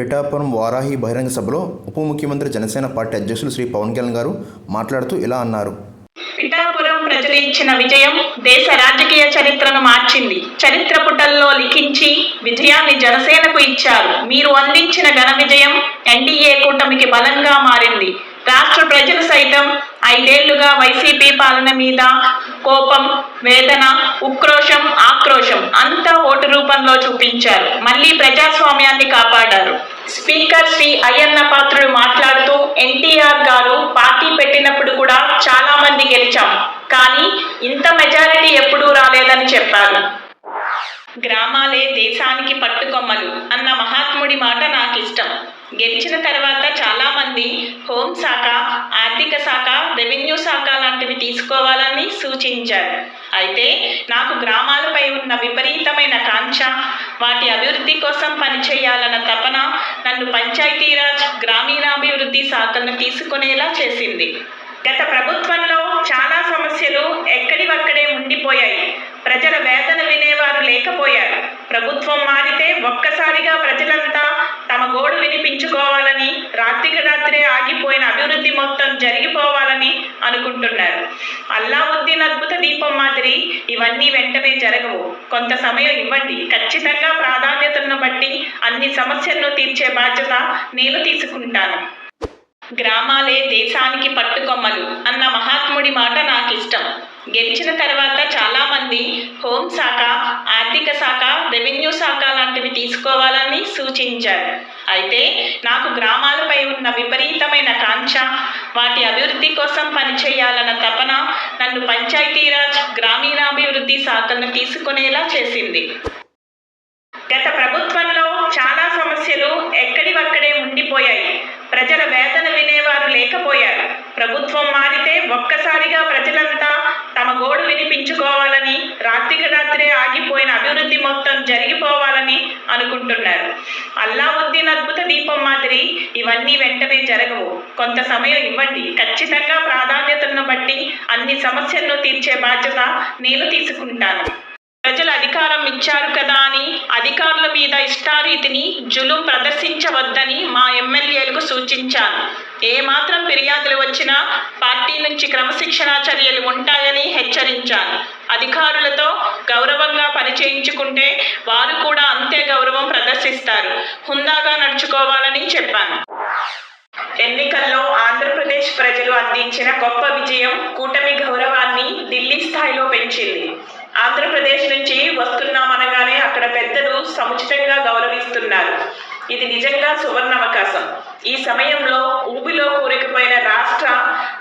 పిఠాపురం వారాహి బహిరంగ సభలో ఉప ముఖ్యమంత్రి జనసేన పార్టీ అధ్యక్షులు శ్రీ పవన్ కళ్యాణ్ గారు మాట్లాడుతూ ఇలా అన్నారు. పిఠాపురం ప్రజలు ఇచ్చిన విజయం దేశ రాజకీయ చరిత్రను మార్చింది. చరిత్ర పుటల్లో లిఖించి విజయాన్ని జనసేనకు ఇచ్చారు. మీరు అందించిన ఘన విజయం ఎన్డీఏ కూటమికి బలంగా మారింది. రాష్ట్ర ప్రజలు సైతం ఐదేళ్ళుగా వైసీపీ పాలన మీద కోపం వేదన ఉక్రోషం ఆక్రోషం అంతా ఓటు రూపంలో చూపించారు. మళ్ళీ ప్రజాస్వామ్యాన్ని కాపాడారు. స్పీకర్ శ్రీ అయ్యన్న పాత్రుడు మాట్లాడుతూ ఎన్టీఆర్ గారు పార్టీ పెట్టినప్పుడు కూడా చాలా మంది గెలిచాం. కానీ ఇంత మెజారిటీ ఎప్పుడూ రాలేదని చెప్పారు. గ్రామాలే దేశానికి పట్టుకొమ్మలు అన్న మహాత్ముడి మాట నాకు ఇష్టం గెలిచిన తర్వాత చాలామంది హోంశాఖ ఆర్థిక శాఖ రెవెన్యూ శాఖ లాంటివి తీసుకోవాలని సూచించారు. అయితే నాకు గ్రామాలపై ఉన్న విపరీతమైన కాంక్ష వాటి అభివృద్ధి కోసం పనిచేయాలన్న తపన నన్ను పంచాయతీరాజ్ గ్రామీణాభివృద్ధి శాఖను తీసుకునేలా చేసింది. గత ప్రభుత్వంలో చాలా సమస్యలు ఎక్కడివక్కడే ఉండిపోయాయి. ప్రజల వేదన వినేవారు లేకపోయారు. ప్రభుత్వం మారితే ఒక్కసారిగా ప్రజలంతా గోడు వినిపించుకోవాలని రాత్రికి రాత్రే ఆగిపోయిన అభివృద్ధి మొత్తం జరిగిపోవాలని అనుకుంటున్నారు. అల్లావుద్దీన్ అద్భుత దీపం మాదిరి ఇవన్నీ వెంటనే జరగవు. కొంత సమయం ఇవ్వండి. ఖచ్చితంగా ప్రాధాన్యతలను బట్టి అన్ని సమస్యలను తీర్చే బాధ్యత నేను తీసుకుంటాను. గ్రామాలే దేశానికి పట్టుకొమ్మలు అన్న మహాత్ముడి మాట నాకు ఇష్టం గెలిచిన తర్వాత చాలామంది హోం హోంశాఖ ఆర్థిక శాఖ రెవెన్యూ శాఖ లాంటివి తీసుకోవాలని సూచించారు. అయితే నాకు గ్రామాలపై ఉన్న విపరీతమైన కాంక్ష వాటి అభివృద్ధి కోసం పనిచేయాలన్న తపన నన్ను పంచాయతీరాజ్ గ్రామీణాభివృద్ధి శాఖను తీసుకునేలా చేసింది. గత ప్రభుత్వంలో చాలా సమస్యలు ఎక్కడివక్కడే ఉండిపోయాయి. ప్రజల వేదన వినేవారు లేకపోయారు. ప్రభుత్వం మారితే ఒక్కసారిగా ప్రజలంతా తమ గోడు వినిపించుకోవాలని రాత్రికి రాత్రే ఆగిపోయిన అభివృద్ధి మొత్తం జరిగిపోవాలని అనుకుంటున్నారు. అల్లావుద్దీన్ అద్భుత దీపం మాదిరి ఇవన్నీ వెంటనే జరగవు. కొంత సమయం ఇవ్వండి. ఖచ్చితంగా ప్రాధాన్యతలను బట్టి అన్ని సమస్యలను తీర్చే బాధ్యత నేను తీసుకుంటాను. ప్రజలు అధికారం ఇచ్చారు కదా అని అధికారుల మీద ఇష్టారీతిని జులుం ప్రదర్శించవద్దని మా ఎమ్మెల్యేలకు సూచించాను. ఏ మాత్రం ఫిర్యాదులు వచ్చినా పార్టీ నుంచి క్రమశిక్షణా చర్యలు ఉంటాయని హెచ్చరించాను అధికారులతో గౌరవంగా పనిచేయించుకుంటే వారు కూడా అంతే గౌరవం ప్రదర్శిస్తారు. హుందాగా నడుచుకోవాలని చెప్పాను. ఎన్నికల్లో ఆంధ్రప్రదేశ్ ప్రజలు అందించిన గొప్ప విజయం కూటమి గౌరవాన్ని ఢిల్లీ స్థాయిలో పెంచింది. ఆంధ్రప్రదేశ్ నుంచి వస్తున్నామనగానే అక్కడ పెద్దలు సముచితంగా గౌరవిస్తున్నారు. ఇది నిజంగా సువర్ణ అవకాశం ఈ సమయంలో ఊబిలో కూరుకుపోయిన రాష్ట్ర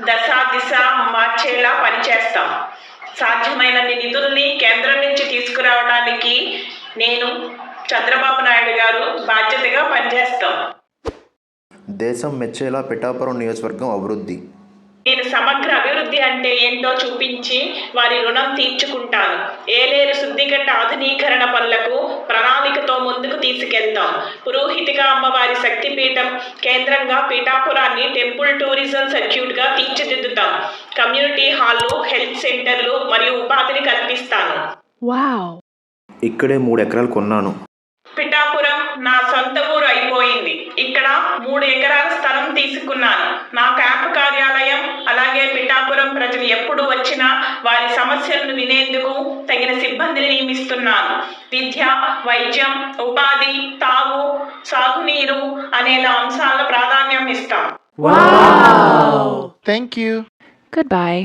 దశ దిశ మార్చేలా పనిచేస్తాం. సాధ్యమైనన్ని నిధుల్ని కేంద్రం నుంచి తీసుకురావడానికి నేను చంద్రబాబు నాయుడు గారు బాధ్యతగా పనిచేస్తాం. దేశం మెచ్చేలా పిఠాపురం నియోజకవర్గం అభివృద్ధి. నేను సమగ్ర అభివృద్ధి అంటే ఏంటో చూపించి వారి రుణం తీర్చుకుంటాను. ఏలేరు శుద్ధిగట్ట ఆధునీకరణ పనులకు ప్రణాళికతో ముందుకు తీసుకెళ్తాం. పురోహితిగా అమ్మవారి శక్తిపీఠం కేంద్రంగా పీఠాపురాన్ని టెంపుల్ టూరిజం సర్క్యూట్గా తీర్చిదిద్దుతాం. కమ్యూనిటీ హాల్లు హెల్త్ సెంటర్లు మరియు ఉపాధిని కల్పిస్తాను. ఇక్కడే మూడు ఎకరాలు కొన్నాను. పిఠాపురం నా సొంత ఊరు అయిపోయింది. ఇక్కడ మూడు ఎకరాల స్థలం తీసుకున్నాను. నా క్యాంపు కార్యాలయం పిఠాపురం ప్రజలు ఎప్పుడు వచ్చినా వారి సమస్యలను వినేందుకు తగిన సిబ్బందిని నియమిస్తున్నాను విద్య వైద్యం ఉపాధి తాగు సాగునీరు అనేలా అంశాల ప్రాధాన్యం ఇస్తాం Wow. Thank you. Goodbye.